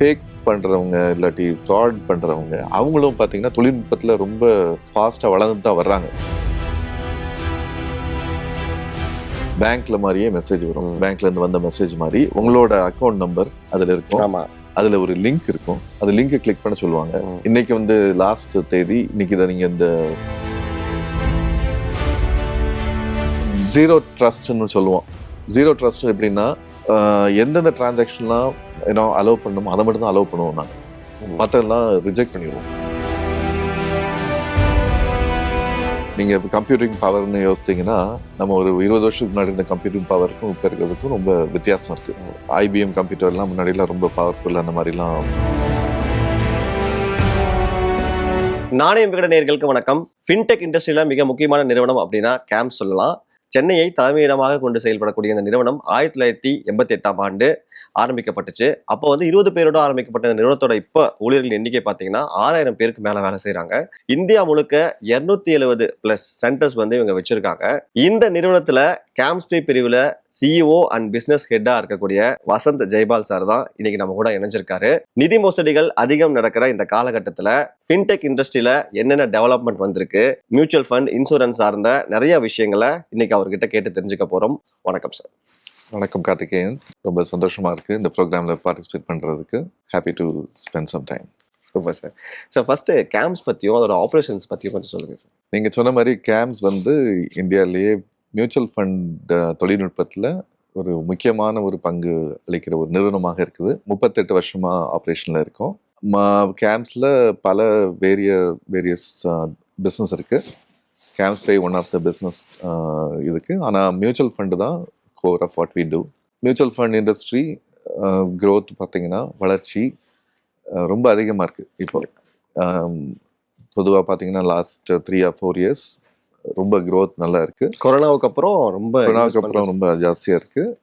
Fake பண்ணுறவங்க இல்லாட்டி fraud பண்ணுறவங்க அவங்களும் பார்த்தீங்கன்னா தொழில்நுட்பத்தில் ரொம்ப ஃபாஸ்ட்டாக வளர்ந்து தான் வர்றாங்க. பேங்க்ல மாதிரியே மெசேஜ் வரும். பேங்க்ல இருந்து வந்த மெசேஜ் மாதிரி உங்களோட அக்கௌண்ட் நம்பர் அதுல இருக்கும். ஆமா. அதுல ஒரு லிங்க் இருக்கும். அந்த லிங்கை கிளிக் பண்ண சொல்லுவாங்க. இன்னைக்கு வந்து லாஸ்ட் தேதி இன்னைக்கு இதை நீங்க இந்த ஜீரோ ட்ரஸ்ட்னு சொல்லுவோம். ஜீரோ ட்ரஸ்ட் எப்படின்னா எந்தெந்த டிரான்சாக்ஷன்லாம் ஏன்னா அலோவ் பண்ணணுமோ. அதை மட்டும் தான் அலோவ் பண்ணுவோம் நாங்கள் மற்றெல்லாம் ரிஜெக்ட் பண்ணிடுவோம். நீங்க கம்ப்யூட்டிங் பவர்னு யோசித்தீங்கன்னா நம்ம ஒரு இருபது வருஷத்துக்கு முன்னாடி இருந்த கம்ப்யூட்டிங் பவருக்கும் இப்போ இருக்கிறதுக்கும் ரொம்ப வித்தியாசம் இருக்கு. ஐபிஎம் கம்ப்யூட்டர்லாம் முன்னாடிலாம் ரொம்ப பவர்ஃபுல் அந்த மாதிரிலாம். நாணயம் விகட நேர்களுக்கு வணக்கம். ஃபின்டெக் இண்டஸ்ட்ரியில மிக முக்கியமான நிறுவனம் அப்படின்னா கேம்ப் சொல்லலாம். சென்னையை தலைமையிடமாக கொண்டு செயல்படக்கூடிய இந்த நிறுவனம் ஆயிரத்தி தொள்ளாயிரத்தி எண்பத்தி எட்டாம் ஆண்டு ஆரம்பிக்கப்பட்டுச்சு. அப்போ வந்து இருபது பேரோட ஆரம்பிக்கப்பட்ட நிறுவனத்தோட இப்போ ஊழியர்கள் எண்ணிக்கை பார்த்தீங்கன்னா ஆறாயிரம் பேருக்கு மேல வேலை செய்கிறாங்க இந்தியா முழுக்க இருநூத்தி எழுபது பிளஸ் சென்டர்ஸ் வந்து இவங்க வச்சிருக்காங்க. இந்த நிறுவனத்துல கேம்ஸ்ட்ரி பிரிவுல சிஇஓ அண்ட் பிசினஸ் ஹெட்டா இருக்கக்கூடிய வசந்த் ஜெய்பால் சார் தான் இன்னைக்கு நம்ம கூட இணைஞ்சிருக்காரு. நிதி மோசடிகள் அதிகம் நடக்கிற இந்த காலகட்டத்தில் ஃபின்டெக் இண்டஸ்ட்ரியில என்னென்ன டெவலப்மெண்ட் வந்திருக்கு மியூச்சுவல் ஃபண்ட் இன்சூரன்ஸ் சார்ந்த நிறைய விஷயங்களை இன்னைக்கு அவர்கிட்ட கேட்டு தெரிஞ்சுக்க போறோம். வணக்கம் சார் வணக்கம் கார்த்திகேயன். ரொம்ப சந்தோஷமாக இருக்குது இந்த ப்ரோக்ராமில் பார்ட்டிசிபேட் பண்ணுறதுக்கு happy to spend some time super sir sir first CAMS பற்றியும் அதோட ஆப்ரேஷன்ஸ் பற்றியும் கொஞ்சம் சொல்லுங்கள் சார் நீங்கள் சொன்ன மாதிரி கேம்ப்ஸ் வந்து இந்தியாவிலேயே மியூச்சுவல் ஃபண்ட் தொழில்நுட்பத்தில் ஒரு முக்கியமான ஒரு பங்கு அளிக்கிற ஒரு நிறுவனமாக இருக்குது. முப்பத்தெட்டு வருஷமாக ஆப்ரேஷனில் இருக்கும். கேம்ப்ஸில் பல வேரிய வேரியஸ் பிஸ்னஸ் இருக்குது CAMS pay one of the business இதுக்கு. ஆனால் மியூச்சுவல் ஃபண்டு தான் core of what we do mutual fund industry growth பார்த்தீங்கன்னா வளர்ச்சி அஹ், ரொம்ப அதிகமாக இருக்குது இப்போ. பொதுவாக பார்த்தீங்கன்னா last three or four years ரொம்ப க்ரோத் நல்லா இருக்குது கொரோனாவுக்கு அப்புறம் ரொம்ப கொரோனாவுக்கு அப்புறம் ரொம்ப ஜாஸ்தியாக இருக்குது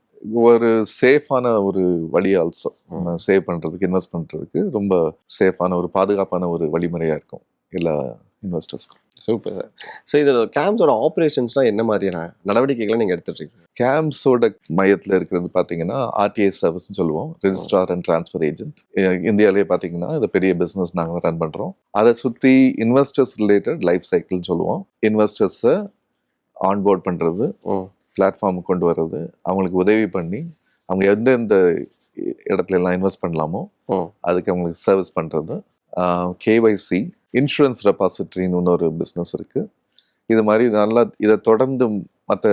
ஒரு சேஃபான ஒரு வழி ஆல்சோ சேவ் பண்ணுறதுக்கு இன்வெஸ்ட் பண்ணுறதுக்கு ரொம்ப சேஃபான ஒரு பாதுகாப்பான ஒரு வழிமுறையாக இருக்கும். எல்லா இன்வெஸ்டர்ஸ்க்கும் சூப்பர் சார் ஸோ இதோட கேம்ஸோட ஆப்ரேஷன்ஸ்லாம் என்ன மாதிரியான நடவடிக்கைகளை நீங்க எடுத்துட்டு இருக்கீங்க கேம்ஸோட மையத்தில் இருக்கிறது பார்த்தீங்கன்னா ஆர்டிஐ சர்வீஸ்னு சொல்லுவோம். ரெஜிஸ்ட்ரார் அண்ட் ட்ரான்ஸ்ஃபர் ஏஜென்ட் இந்தியாவிலே பார்த்தீங்கன்னா இது பெரிய பிஸ்னஸ் நாங்கள் ரன் பண்ணுறோம் அதை சுற்றி இன்வெஸ்டர்ஸ் ரிலேட்டட் லைஃப் சைக்கிள்னு சொல்லுவோம். இன்வெஸ்டர்ஸை ஆன்போர்ட் பண்ணுறது பிளாட்ஃபார்ம் கொண்டு வர்றது அவங்களுக்கு உதவி பண்ணி அவங்க எந்தெந்த இடத்துல எல்லாம் இன்வெஸ்ட் பண்ணலாமோ. அதுக்கு அவங்களுக்கு சர்வீஸ் பண்ணுறது கேஒய்சி இன்சூரன்ஸ் ரெபாசிட்ரின்னு இன்னொரு பிஸ்னஸ் இருக்குது இது மாதிரி நல்லா இதை தொடர்ந்து மற்ற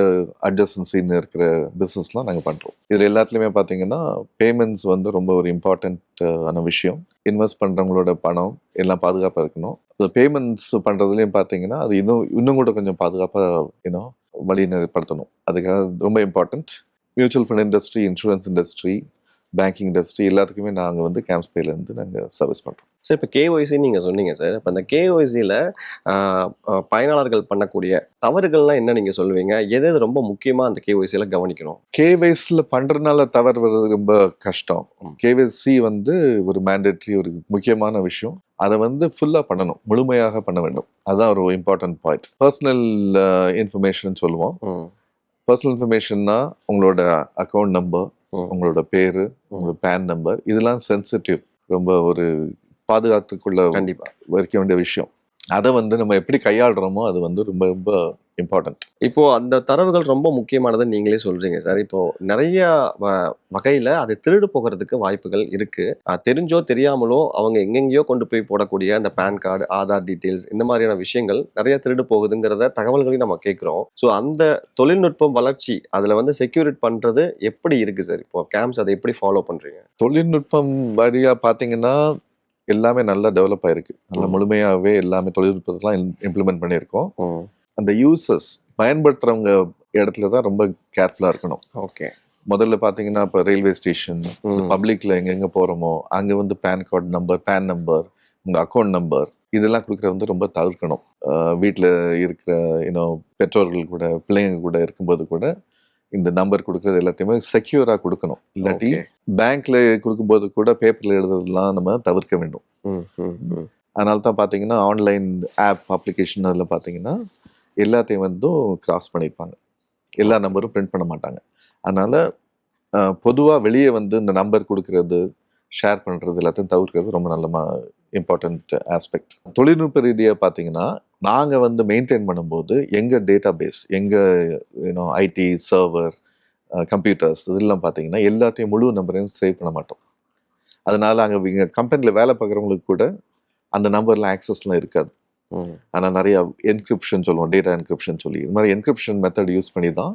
அட்ஜஸ்டன்சின்னு இருக்கிற பிஸ்னஸ்லாம் நாங்கள் பண்ணுறோம் இதில் எல்லாத்துலேயுமே பார்த்தீங்கன்னா பேமெண்ட்ஸ் வந்து ரொம்ப ஒரு இம்பார்ட்டண்ட்டான விஷயம். இன்வெஸ்ட் பண்ணுறவங்களோட பணம் எல்லாம் பாதுகாப்பாக இருக்கணும். அது பேமெண்ட்ஸ் பண்ணுறதுலையும் பார்த்தீங்கன்னா அது இன்னும் இன்னும் கூட கொஞ்சம் பாதுகாப்பாக இன்னும் வழிநெறிப்படுத்தணும் அதுக்காக ரொம்ப important mutual fund industry insurance industry banking industry எல்லாத்துக்குமே நாங்கள் வந்து கேம்ப்ஸ் பேலேருந்து நாங்கள் சர்வீஸ் பண்ணுறோம் சார் இப்போ கேஒய்சி நீங்க சொன்னீங்க சார். இப்போ அந்த கேஒய்சியில் பயனாளர்கள் பண்ணக்கூடிய தவறுகள்லாம் என்ன நீங்க சொல்லுவீங்க? எது எது ரொம்ப முக்கியமா அந்த கேஒய்சியில் கவனிக்கணும்? கேவைஸில் பண்ணுறதுனால தவறு வர்றது ரொம்ப கஷ்டம். கேவைசி வந்து ஒரு மேண்டேட்ரி ஒரு முக்கியமான விஷயம். அதை வந்து ஃபுல்லாக பண்ணணும். முழுமையாக பண்ண வேண்டும். அதுதான் ஒரு இம்பார்ட்டன்ட் பாயிண்ட் பர்சனல் இன்ஃபர்மேஷன் சொல்லுவோம். பர்சனல் இன்ஃபர்மேஷன்னா உங்களோட அக்கௌண்ட் நம்பர். உங்களோட பேர் உங்களோட பேன் நம்பர் இதெல்லாம் சென்சிட்டிவ் ரொம்ப ஒரு பாதுகாத்துக்குள்ள கண்டிப்பா. வைக்க வேண்டிய விஷயம். அதை வந்து நம்ம எப்படி கையாளுறோமோ அது வந்து ரொம்ப ரொம்ப இம்பார்ட்டன்ட் இப்போ அந்த தரவுகள் ரொம்ப முக்கியமானதை நீங்களே சொல்றீங்க சார். இப்போ நிறைய வகையில அது திருடு போகிறதுக்கு வாய்ப்புகள் இருக்கு. அஹ் தெரிஞ்சோ தெரியாமலோ அவங்க எங்கெங்கேயோ கொண்டு போய் போடக்கூடிய அந்த பேன் கார்டு ஆதார் டீட்டெயில்ஸ் இந்த மாதிரியான விஷயங்கள் நிறைய திருடு போகுதுங்கிறத தகவல்களையும் நம்ம கேட்குறோம். ஸோ அந்த தொழில்நுட்பம் வளர்ச்சி அதுல வந்து செக்யூரிட் பண்றது எப்படி இருக்கு சார்? இப்போ கேம்ப்ஸ் அதை எப்படி ஃபாலோ பண்றீங்க? தொழில்நுட்பம் வழியா பாத்தீங்கன்னா எல்லாமே நல்லா டெவலப் ஆயிருக்கு. நல்லா ம். முழுமையாவே எல்லாமே தொழில்நுட்பத்தெல்லாம் இம்ப்ளிமெண்ட் பண்ணியிருக்கோம். அந்த யூசர்ஸ் பயன்படுத்துறவங்க இடத்துல தான் ரொம்ப கேர்ஃபுல்லா இருக்கணும். ஓகே முதல்ல பாத்தீங்கன்னா இப்போ ரயில்வே ஸ்டேஷன் பப்ளிக்ல எங்கெங்க போறோமோ அங்க வந்து PAN card number PAN number உங்க அக்கௌண்ட் நம்பர் இதெல்லாம் கொடுக்கறது வந்து ரொம்ப தவிர்க்கணும். வீட்ல இருக்கிற இன்னும் பெற்றோர்கள் கூட பிள்ளைங்க கூட இருக்கும்போது கூட இந்த நம்பர் கொடுக்கறது எல்லாத்தையுமே செக்யூரா கொடுக்கணும். இல்லாட்டி பேங்க்ல கொடுக்கும்போது கூட பேப்பர்ல எழுதுறதெல்லாம் நம்ம தவிர்க்க வேண்டும். அதனால தான் பார்த்தீங்கன்னா ஆன்லைன் ஆப் அப்ளிகேஷன் அதில் பார்த்தீங்கன்னா எல்லாத்தையும் வந்தும் கிராஸ் பண்ணியிருப்பாங்க எல்லா நம்பரும் பிரிண்ட் பண்ண மாட்டாங்க. அதனால் பொதுவாக வெளியே வந்து இந்த நம்பர் கொடுக்கறது ஷேர் பண்ணுறது எல்லாத்தையும் தவிர்க்கிறது ரொம்ப நல்ல இம்பார்ட்டண்ட் ஆஸ்பெக்ட் தொழில்நுட்ப ரீதியாக பார்த்தீங்கன்னா நாங்கள் வந்து மெயின்டைன் பண்ணும்போது எங்கள் டேட்டா பேஸ் எங்கள் you know IT server computers இதெல்லாம் பார்த்தீங்கன்னா எல்லாத்தையும் முழு நம்பரையும் சேவ் பண்ண மாட்டோம். அதனால் அங்கே இங்கே கம்பெனியில் வேலை பார்க்குறவங்களுக்கு கூட அந்த நம்பர்லாம் ஆக்சஸ்லாம் இருக்காது. ஆனால் நிறைய என்கிரிப்ஷன் சொல்லுவோம் டேட்டா என்கிரிப்ஷன் சொல்லி. இது மாதிரி என்கிரிப்ஷன் மெத்தட் யூஸ் பண்ணி தான்.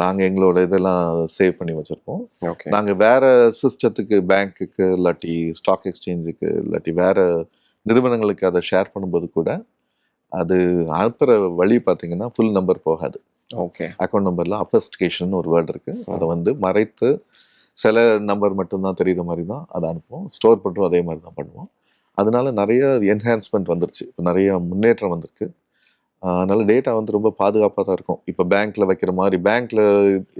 நாங்கள் எங்களோட இதெல்லாம் சேவ் பண்ணி வச்சுருப்போம் ஓகே. நாங்கள் வேற சிஸ்டத்துக்கு பேங்க்குக்கு இல்லாட்டி ஸ்டாக் எக்ஸ்சேஞ்சுக்கு இல்லாட்டி வேற நிறுவனங்களுக்கு அதை ஷேர் பண்ணும்போது கூட அது அனுப்புகிற வழி பார்த்தீங்கன்னா ஃபுல் நம்பர் போகாது. ஓகே. அக்கௌண்ட் நம்பரில் அஃபஸ்டிகேஷன் ஒரு வேர்டு இருக்குது அதை வந்து மறைத்து சில நம்பர் மட்டும்தான் தெரியுற மாதிரி தான் அதை அனுப்புவோம். ஸ்டோர் பண்ணுறோம் அதே மாதிரி தான் பண்ணுவோம். அதனால நிறைய என்ஹான்ஸ்மெண்ட் வந்துருச்சு. இப்போ நிறைய முன்னேற்றம் வந்திருக்கு. அதனால டேட்டா வந்து ரொம்ப பாதுகாப்பாக தான் இருக்கும். இப்போ பேங்க்ல வைக்கிற மாதிரி பேங்க்ல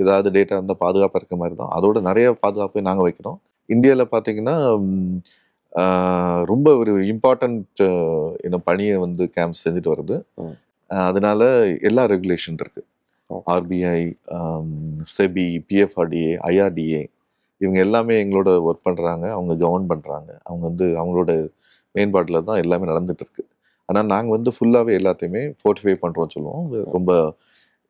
ஏதாவது டேட்டா இருந்தால் பாதுகாப்பாக இருக்க மாதிரி தான். அதோட நிறைய பாதுகாப்பை நாங்கள் வைக்கிறோம். இந்தியாவில் பார்த்தீங்கன்னா ரொம்ப ஒரு இம்பார்ட்டண்ட் என்ன பணியை வந்து கேம்ப் செஞ்சுட்டு வருது. அதனால எல்லா ரெகுலேஷன் இருக்கு. ஓ. ஆர்பிஐ செபி பிஎஃப்ஆர்டிஏ ஐஆர்டிஏ இவங்க எல்லாமே எங்களோட ஒர்க் பண்ணுறாங்க அவங்க கவர்ன் பண்ணுறாங்க அவங்க வந்து அவங்களோட மேம்பாட்டில் தான் எல்லாமே நடந்துட்டு இருக்கு ஆனால் நாங்கள் வந்து ஃபுல்லாகவே எல்லாத்தையுமே ஃபோர்ட்டிஃபை பண்ணுறோம்னு சொல்லுவோம். ரொம்ப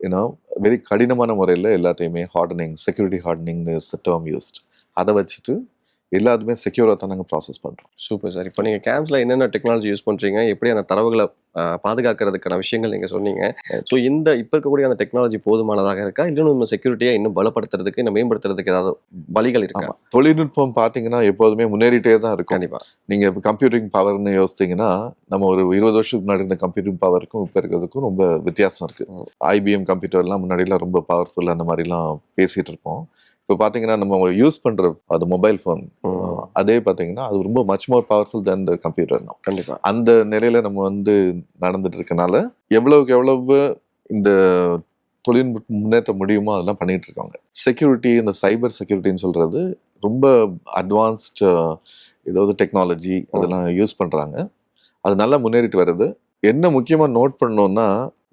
ஏன்னா வெரி கடினமான முறையில் எல்லாத்தையுமே hardening security hardening term used அதை வச்சுட்டு எல்லாத்துமே செக்யூராக தான் நாங்கள் ப்ராசஸ் பண்ணுறோம் சூப்பர் சார் இப்போ நீங்கள் கேம்ப்ஸில் என்னென்ன டெக்னாலஜி யூஸ் பண்ணுறீங்க எப்படி அந்த தரவுகளை பாதுகாக்கிறதுக்கான விஷயங்கள் நீங்கள் சொன்னீங்க. ஸோ இந்த இப்போ இருக்கக்கூடிய அந்த டெக்னாலஜி போதுமானதாக இருக்கா? இன்னும் நம்ம செக்யூரிட்டியை இன்னும் பலப்படுத்துறதுக்கு இன்னும் மேம்படுத்துறதுக்கு ஏதாவது வழிகள் இருக்கா? தொழில்நுட்பம் பார்த்தீங்கன்னா எப்போதுமே முன்னேறிட்டே தான் இருக்கும். கண்டிப்பா. நீங்கள் இப்போ கம்ப்யூட்டிங் பவர்னு யோசித்தீங்கன்னா நம்ம ஒரு இருபது வருஷத்துக்கு முன்னாடி இருந்த கம்ப்யூட்டிங் பவருக்கும் இப்போ இருக்கிறதுக்கும் ரொம்ப வித்தியாசம் இருக்குது. ஐபிஎம் கம்ப்யூட்டர்லாம் முன்னாடிலாம் ரொம்ப பவர்ஃபுல் அந்த மாதிரிலாம் பேசிகிட்டு இருப்போம். இப்போ பார்த்தீங்கன்னா நம்ம யூஸ் பண்ணுற அது மொபைல் ஃபோன். அதே பார்த்தீங்கன்னா அது ரொம்ப much more powerful than the computer தான். கண்டிப்பா. அந்த நிலையில நம்ம வந்து நடந்துட்டு இருக்கனால எவ்வளவுக்கு எவ்வளவு இந்த தொழில்நுட்ப முன்னேற்ற முடியுமோ அதெல்லாம் பண்ணிட்டு இருக்காங்க. செக்யூரிட்டி இந்த சைபர் செக்யூரிட்டின்னு சொல்றது ரொம்ப அட்வான்ஸ்ட் ஏதாவது டெக்னாலஜி அதெல்லாம் யூஸ் பண்றாங்க. அது நல்லா முன்னேறிட்டு வருது. என்ன முக்கியமா நோட் பண்ணோம்னா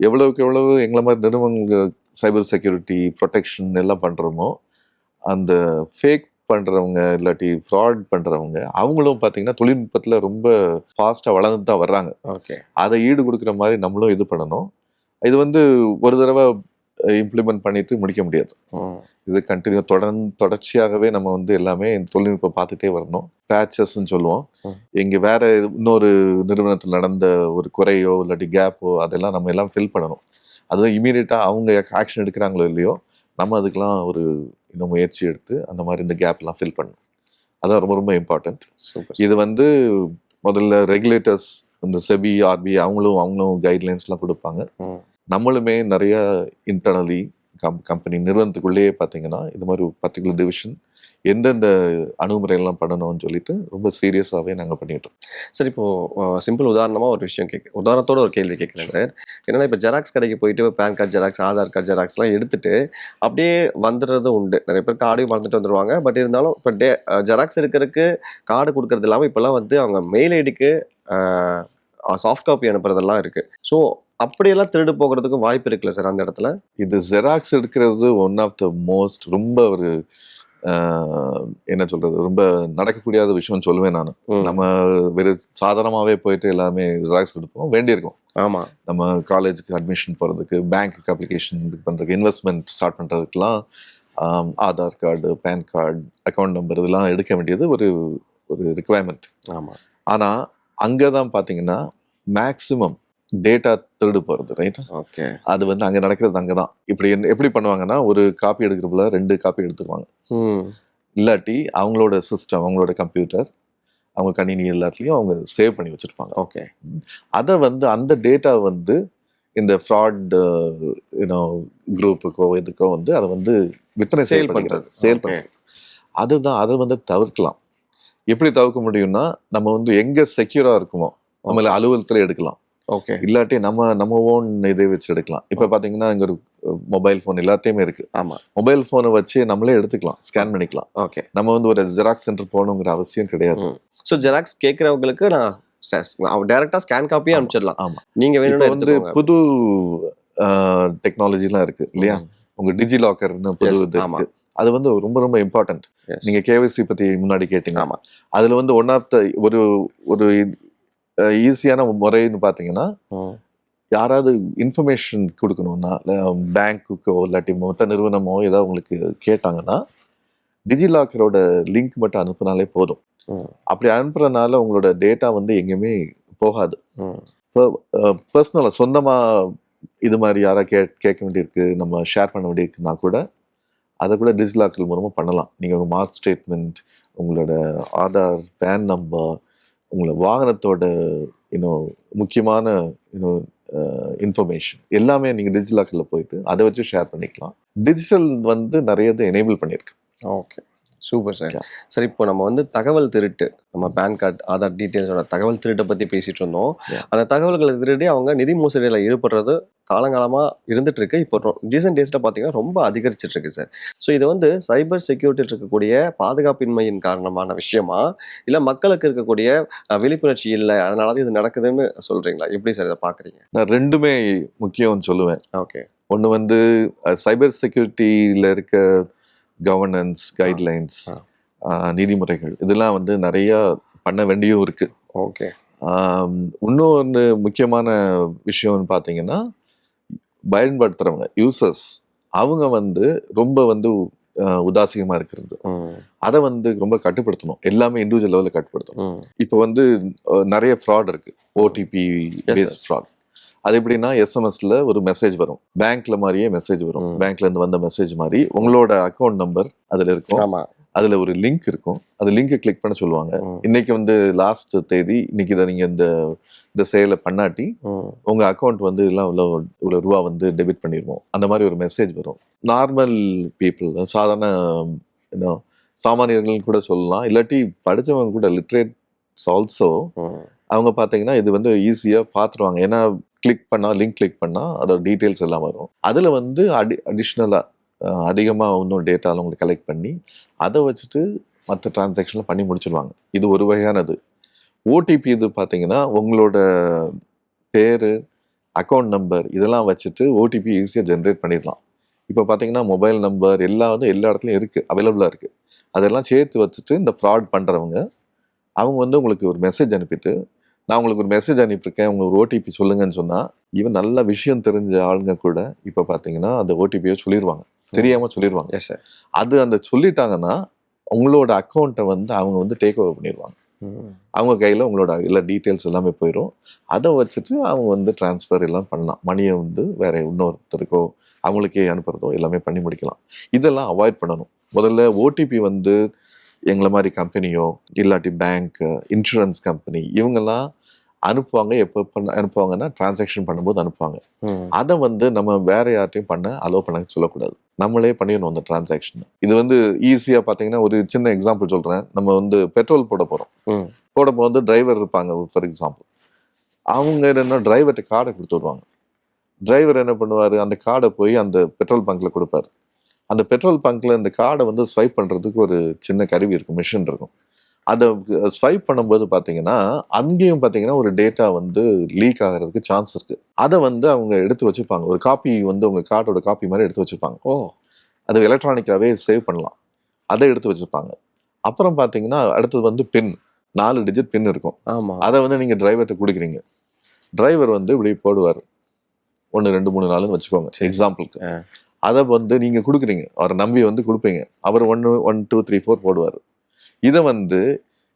எவ்வளவுக்கு எவ்வளவு எங்களை மாதிரி நிறுவனங்கள் சைபர் செக்யூரிட்டி ப்ரொடெக்ஷன் எல்லாம் பண்றோமோ அந்த ஃபேக் பண்றவங்க இல்லாட்டி ஃப்ராட் பண்றவங்க அவங்களும் பாத்தீங்கன்னா தொழில்நுட்பத்துல ரொம்ப ஃபாஸ்டா வளர்ந்து தான் வர்றாங்க. ஓகே அதை ஈடு கொடுக்குற மாதிரி நம்மளும் இது பண்ணணும். இது வந்து ஒரு தடவை இம்ப்ளிமெண்ட் பண்ணிட்டு முடிக்க முடியாது. இது கண்டினியூ தொடர்ந்து தொடர்ச்சியாகவே நம்ம வந்து எல்லாமே இந்த தொழில்நுட்பம் பார்த்துட்டே வரணும். பேச்சஸ்ன்னு சொல்லுவோம். இங்க வேற இன்னொரு நிறுவனத்தில் நடந்த ஒரு குறையோ இல்லாட்டி கேப்போ அதெல்லாம் நம்ம எல்லாம் ஃபில் பண்ணணும். அதுவும் இமீடியட்டா அவங்க ஆக்ஷன் எடுக்கிறாங்களோ இல்லையோ நம்ம அதுக்கெல்லாம் ஒரு இன்னும் முயற்சி எடுத்து அந்த மாதிரி இந்த கேப்லாம் ஃபில் பண்ணணும். அதான் ரொம்ப ரொம்ப இம்பார்ட்டன்ட் சூப்பர் இது வந்து முதல்ல ரெகுலேட்டர்ஸ் இந்த செபி ஆர்பி அவங்களும் அவங்களும் கைட்லைன்ஸ்லாம் கொடுப்பாங்க. நம்மளுமே நிறைய இன்டர்னலி கம் கம்பெனி நிறுவனத்துக்குள்ளேயே பார்த்தீங்கன்னா இது மாதிரி பர்டிகுலர் டிவிஷன் எந்தெந்த அணுகுமுறையெல்லாம் பண்ணணும்னு சொல்லிட்டு ரொம்ப சீரியஸாகவே நாங்கள் பண்ணிட்டோம் சார் இப்போ சிம்பிள் உதாரணமா ஒரு விஷயம் கேட்க உதாரணத்தோட ஒரு கேள்வி கேட்குறேன் சார். என்னன்னா இப்போ ஜெராக்ஸ் கடைக்கு போயிட்டு PAN card xerox Aadhaar card ஜெராக்ஸ்லாம் எடுத்துட்டு அப்படியே வந்துடுறது உண்டு. நிறைய பேர் கார்டையும் மறந்துட்டு வந்துருவாங்க. பட் இருந்தாலும் இப்போ டே ஜெராக்ஸ் இருக்கிறதுக்கு கார்டு கொடுக்கறது இல்லாமல் இப்போல்லாம் வந்து அவங்க மெயில் ஐடிக்கு சாஃப்ட் காப்பி அனுப்புறதெல்லாம் இருக்கு. ஸோ அப்படியெல்லாம் திருடு போகிறதுக்கும் வாய்ப்பு இருக்குல்ல சார் அந்த இடத்துல? இது ஜெராக்ஸ் எடுக்கிறது ஒன் ஆஃப் த மோஸ்ட் ரொம்ப ஒரு என்ன சொல்றது ரொம்ப நடக்கக்கூடியாத விஷயம்னு சொல்லுவேன் நான். நம்ம வெறும் சாதாரணமாகவே போயிட்டு எல்லாமே ஜெராக்ஸ் எடுப்போம் வேண்டியிருக்கும். ஆமா. நம்ம காலேஜுக்கு அட்மிஷன் போகிறதுக்கு பேங்க்குக்கு அப்ளிகேஷன் இது பண்ணுறதுக்கு investment start பண்ணுறதுக்குலாம் Aadhaar card PAN card account number இதெல்லாம் எடுக்க வேண்டியது ஒரு ஒரு ரிக்குவயர்மெண்ட் ஆமா. ஆனால் அங்கே தான் பார்த்தீங்கன்னா மேக்ஸிமம் டேட்டா திருடு போகிறது ரைட் ஓகே அது வந்து அங்கே நடக்கிறது அங்கே தான் இப்படி எப்படி பண்ணுவாங்கன்னா ஒரு காப்பி எடுக்கிறப்பல ரெண்டு காப்பி எடுத்துக்குவாங்க. இல்லாட்டி அவங்களோட சிஸ்டம் அவங்களோட கம்ப்யூட்டர் அவங்க கணினி எல்லாத்துலேயும் அவங்க சேவ் பண்ணி வச்சுருப்பாங்க. ஓகே அதை வந்து அந்த டேட்டா வந்து இந்த ஃப்ராட் யூனோ குரூப்புக்கோ இதுக்கோ வந்து அதை வந்து விற்பனை சேல். பண்றது. சேல். பண்றது. அதுதான் அதை வந்து தவிர்க்கலாம். எப்படி தவிர்க்க முடியும்னா நம்ம வந்து எங்க செக்யூரா இருக்குமோ நம்மள அலுவலகத்துல எடுக்கலாம். ஓகே இல்லாட்டி நம்ம நம்ம ஓன் இதை வச்சு எடுக்கலாம். இப்ப பாத்தீங்கன்னா இங்க ஒரு மொபைல் ஃபோன் எல்லாத்தையுமே இருக்கு. ஆமா. மொபைல் போனை வச்சு நம்மளே எடுத்துக்கலாம். ஸ்கேன் பண்ணிக்கலாம். ஓகே நம்ம வந்து ஒரு ஜெராக்ஸ் சென்டர் போகணுங்கிற அவசியம் கிடையாது. ஸோ ஜெராக்ஸ் கேட்குறவங்களுக்கு நான் டேரக்டா ஸ்கேன் காப்பியே அனுப்பிச்சிடலாம். ஆமா. நீங்க இப்போ வேணும்னு வந்து புது டெக்னாலஜிலாம் இருக்கு இல்லையா? ம். உங்க டிஜி லாக்கர்னு புது இது அது வந்து ரொம்ப ரொம்ப இம்பார்ட்டன்ட் Yes. நீங்க கேவைசி பத்தி முன்னாடி கேட்டீங்க. ஆமா. அதுல வந்து ஒன் ஆஃப் த ஒரு ஒரு ஈஸியான முறைன்னு பாத்தீங்கன்னா ம். யாராவது இன்ஃபர்மேஷன் கொடுக்கணும்னா பேங்க்குக்கோ இல்லாட்டி மொத்த நிறுவனமோ ஏதாவது உங்களுக்கு கேட்டாங்கன்னா டிஜிலாக்கரோட லிங்க் மட்டும் அனுப்புனாலே போதும். அப்படி அனுப்புறதுனால உங்களோட டேட்டா வந்து எங்கேயுமே போகாது ம். பர்சனலாக சொந்தமாக இது மாதிரி யாராவது கே கேட்க வேண்டியிருக்கு நம்ம ஷேர் பண்ண வேண்டியிருக்குன்னா கூட அதை கூட டிஜிலாக்கர் மூலமாக பண்ணலாம் நீங்கள் உங்கள் மார்க் ஸ்டேட்மெண்ட் உங்களோட ஆதார் பேன் நம்பர் உங்களை வாகனத்தோட இன்னும் முக்கியமான இன்னும் இன்ஃபர்மேஷன் எல்லாமே நீங்கள் டிஜிட்டலாக்கில் போயிட்டு அதை வச்சு ஷேர் பண்ணிக்கலாம். டிஜிட்டல் வந்து நிறைய இது எனேபிள் பண்ணியிருக்கு. Okay super sir. சார் இப்போ நம்ம வந்து தகவல் திருட்டு நம்ம பேன் கார்டு ஆதார் டீட்டெயில்ஸோட தகவல் திருட்டை பத்தி பேசிட்டு இருந்தோம். அந்த தகவல்களை திருடி அவங்க நிதி மோசடியில் ஈடுபடுறது காலங்காலமா இருந்துட்டு இருக்கு இப்போ ரீசெண்ட் டேஸ்ல பாத்தீங்கன்னா ரொம்ப அதிகரிச்சிட்டு இருக்கு சார். ஸோ இது வந்து சைபர் செக்யூரிட்டியில் இருக்கக்கூடிய பாதுகாப்பின்மையின் காரணமான விஷயமா? இல்ல மக்களுக்கு இருக்கக்கூடிய விழிப்புணர்ச்சி இல்லை அதனால தான் இது நடக்குதுன்னு சொல்றீங்களா? எப்படி சார் இதை பாக்குறீங்க? நான் ரெண்டுமே முக்கியம்னு சொல்லுவேன். ஓகே. ஒன்று வந்து சைபர் செக்யூரிட்டியில் இருக்க கவர்னன்ஸ் கைட்லைன்ஸ். நீதிமுறைகள் இதெல்லாம் வந்து நிறையா பண்ண வேண்டியும் இருக்கு. ஓகே. இன்னொன்று முக்கியமான விஷயம்னு பார்த்தீங்கன்னா பயன்படுத்துகிறவங்க யூசர்ஸ் அவங்க வந்து ரொம்ப வந்து உதாசீனமா இருக்கிறது. அதை வந்து ரொம்ப கட்டுப்படுத்தணும். எல்லாமே இண்டிவிஜுவல் லெவலில் கட்டுப்படுத்தணும். இப்போ வந்து நிறைய ஃப்ராட் இருக்கு. ஓடிபி. பேஸ்ட் ஃப்ராட் அது எப்படின்னா எஸ்எம்எஸ்ல ஒரு மெசேஜ் வரும். பேங்க்ல மாதிரியே மெசேஜ் வரும். பேங்க்ல இருந்து வந்த மெசேஜ் மாதிரி உங்களோட அக்கௌண்ட் நம்பர் அதுல இருக்கும். ஆமா. அதுல ஒரு லிங்க் இருக்கும். அந்த லிங்கை கிளிக் பண்ண சொல்லுவாங்க. இன்னைக்கு வந்து லாஸ்ட் தேதி இன்னைக்கு இதை நீங்க இந்த இந்த செயலை பண்ணாட்டி உங்க அக்கௌண்ட் வந்து எல்லாம் இவ்வளோ இவ்வளோ ரூபா வந்து டெபிட் பண்ணிடுவோம் அந்த மாதிரி ஒரு மெசேஜ் வரும். நார்மல் பீப்புள் சாதாரண என்ன சாமானியர்கள் கூட சொல்லலாம். இல்லாட்டி படிச்சவங்க கூட லிட்ரேட்ஸ் ஆல்சோ அவங்க பார்த்தீங்கன்னா இது வந்து ஈஸியாக பார்த்துருவாங்க. ஏன்னா கிளிக் பண்ணால் லிங்க் கிளிக் பண்ணால் அதோட டீட்டெயில்ஸ் எல்லாம் வரும். அதில் வந்து அடி அடிஷ்னலாக அதிகமாக இன்னும் டேட்டாவில் உங்களுக்கு கலெக்ட் பண்ணி அதை வச்சுட்டு மற்ற டிரான்சாக்ஷனில் பண்ணி முடிச்சிடுவாங்க இது ஒரு வகையானது. ஓடிபி இது பார்த்தீங்கன்னா உங்களோட பேர் அக்கௌண்ட் நம்பர் இதெல்லாம் வச்சுட்டு ஓடிபி ஈஸியாக ஜென்ரேட் பண்ணிடலாம். இப்போ பார்த்தீங்கன்னா மொபைல் நம்பர் எல்லாம் வந்து எல்லா இடத்துலையும் இருக்குது அவைலபிளாக இருக்குது அதெல்லாம் சேர்த்து வச்சுட்டு இந்த ஃப்ராட் பண்ணுறவங்க அவங்க வந்து உங்களுக்கு ஒரு மெசேஜ் அனுப்பிட்டு நான் உங்களுக்கு ஒரு மெசேஜ் அனுப்பியிருக்கேன். உங்களுக்கு ஒரு ஓடிபி சொல்லுங்கன்னு சொன்னால் இவன் நல்ல விஷயம் தெரிஞ்ச ஆளுங்க கூட இப்போ பார்த்தீங்கன்னா அந்த ஓடிபியை சொல்லிடுவாங்க தெரியாமல் சொல்லிடுவாங்க எஸ் சார் அது அந்த சொல்லிட்டாங்கன்னா உங்களோட அக்கௌண்ட்டை வந்து அவங்க வந்து டேக் ஓவர் பண்ணிடுவாங்க அவங்க கையில் உங்களோட எல்லா டீட்டெயில்ஸ் எல்லாமே போயிடும் அதை வச்சுட்டு அவங்க வந்து ட்ரான்ஸ்ஃபர் எல்லாம் பண்ணலாம். மணியை வந்து வேற இன்னொருத்தருக்கோ அவங்களுக்கே அனுப்புறதோ எல்லாமே பண்ணி முடிக்கலாம். இதெல்லாம் அவாய்ட் பண்ணணும். முதல்ல ஓடிபி வந்து எங்களை மாதிரி கம்பெனியோ இல்லாட்டி பேங்க் இன்சூரன்ஸ் கம்பெனி இவங்கெல்லாம் அனுப்புவாங்க எப்போ பண்ண அனுப்புவாங்கன்னா டிரான்சாக்ஷன் பண்ணும்போது அனுப்புவாங்க. அதை வந்து நம்ம வேற யார்ட்டையும் பண்ண அலோவ் பண்ண சொல்லக்கூடாது. நம்மளே பண்ணிடணும் அந்த டிரான்சாக்ஷன் இது வந்து ஈஸியாக பார்த்தீங்கன்னா ஒரு சின்ன எக்ஸாம்பிள் சொல்கிறேன் நம்ம வந்து பெட்ரோல் போட போகிறோம் போட போது டிரைவர் இருப்பாங்க ஃபார் எக்ஸாம்பிள் அவங்க என்ன டிரைவர்கிட்ட கார்டை கொடுத்து விடுவாங்க. டிரைவர் என்ன பண்ணுவார்? அந்த கார்டை போய் அந்த பெட்ரோல் பங்க்ல கொடுப்பாரு. அந்த பெட்ரோல் பங்க்ல இந்த கார்டை வந்து ஸ்வைப் பண்ணுறதுக்கு ஒரு சின்ன கருவி இருக்கும் மிஷின் இருக்கும். அதை ஸ்வைப் பண்ணும்போது பார்த்தீங்கன்னா அங்கேயும் பார்த்தீங்கன்னா ஒரு டேட்டா வந்து லீக் ஆகிறதுக்கு சான்ஸ் இருக்கு. அதை வந்து அவங்க எடுத்து வச்சுப்பாங்க. ஒரு காப்பி வந்து உங்க கார்டோட காப்பி மாதிரி எடுத்து வச்சுப்பாங்க. ஓ. அது எலக்ட்ரானிக்காவே சேவ் பண்ணலாம். அதை எடுத்து வச்சுப்பாங்க. அப்புறம் பார்த்தீங்கன்னா அடுத்தது வந்து பின் நாலு டிஜிட் பின் இருக்கும். ஆமா. அதை வந்து நீங்கள் டிரைவர்கிட்ட கொடுக்குறீங்க. டிரைவர் வந்து இப்படி போடுவார். ஒன்று ரெண்டு மூணு நாளுன்னு வச்சுக்கோங்க. எக்ஸாம்பிளுக்கு. அதை வந்து நீங்கள் கொடுக்குறீங்க. அவரை நம்பி வந்து கொடுப்பீங்க. அவர் ஒன்று ஒன் டூ த்ரீ ஃபோர் போடுவார். இதை வந்து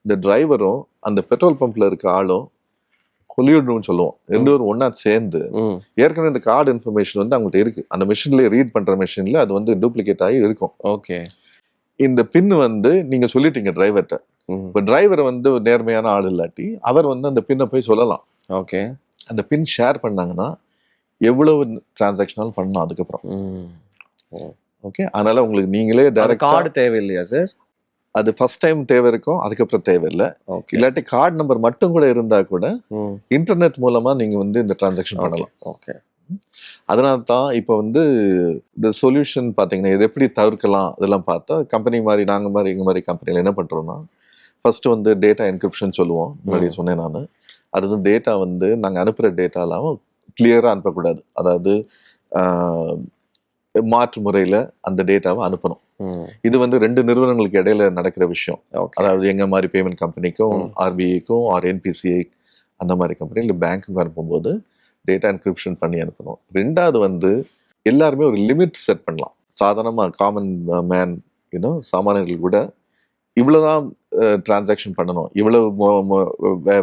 இந்த டிரைவரும் அந்த பெட்ரோல் பம்ப்ல இருக்க ஆளும் கொலிவிடணும்னு சொல்லுவோம். ரெண்டு பேரும் ஒன்றா சேர்ந்து ஏற்கனவே இந்த கார்டு இன்ஃபர்மேஷன் வந்து அவங்கள்ட்ட இருக்கு. அந்த மிஷின்லேயே ரீட் பண்ணுற மிஷினில் அது வந்து டூப்ளிகேட் ஆகி இருக்கும். ஓகே. இந்த பின் வந்து நீங்கள் சொல்லிட்டீங்க டிரைவர்கிட்ட இப்போ டிரைவர் வந்து நேர்மையான ஆள் இல்லாட்டி அவர் வந்து அந்த பின்னை போய் சொல்லலாம். ஓகே. அந்த பின் ஷேர் பண்ணாங்கன்னா எவ்வளவு டிரான்சாக்ஷனாலும் பண்ணலாம் அதுக்கப்புறம். ஓகே அதனால உங்களுக்கு நீங்களே டைரக்ட் கார்டு தேவையில்லையா சார் அது ஃபர்ஸ்ட் டைம் தேவை இருக்கும் அதுக்கப்புறம் தேவையில்லை. ஓகே இல்லாட்டி கார்டு நம்பர் மட்டும் கூட இருந்தா கூட இன்டர்நெட் மூலமா நீங்க வந்து இந்த டிரான்சாக்ஷன் பண்ணலாம். ஓகே அதனால தான் இப்போ வந்து இந்த சொல்யூஷன் பார்த்தீங்கன்னா இது எப்படி தவிர்க்கலாம்? அதெல்லாம் பார்த்தா கம்பெனி மாதிரி நாங்கள் மாதிரி எங்கள் மாதிரி கம்பெனியில் என்ன பண்ணுறோம்னா ஃபர்ஸ்ட் வந்து டேட்டா என்கிரிப்ஷன் சொல்லுவோம். முன்னாடி சொன்னேன் நான். அது வந்து டேட்டா வந்து நாங்கள் அனுப்புகிற டேட்டாலாம் கிளியராக அனுப்பக்கூடாது. அதாவது மாற்று முறையில் அந்த டேட்டாவை அனுப்பணும். இது வந்து ரெண்டு நிறுவனங்களுக்கு இடையில நடக்கிற விஷயம். அதாவது எங்க மாதிரி பேமெண்ட் கம்பெனிக்கும். ஆர்பிஐக்கும் ஆர் என்பிசிஐ அந்த மாதிரி கம்பெனி இல்லை பேங்க்குக்கு அனுப்பும்போது டேட்டா என்கிரிப்ஷன் பண்ணி அனுப்பணும். ரெண்டாவது வந்து எல்லாருமே ஒரு லிமிட் செட் பண்ணலாம். சாதாரணமாக காமன் மேன் யூனோ சாமானியர்கள் கூட இவ்வளோதான் டிரான்சாக்ஷன் பண்ணணும். இவ்வளவு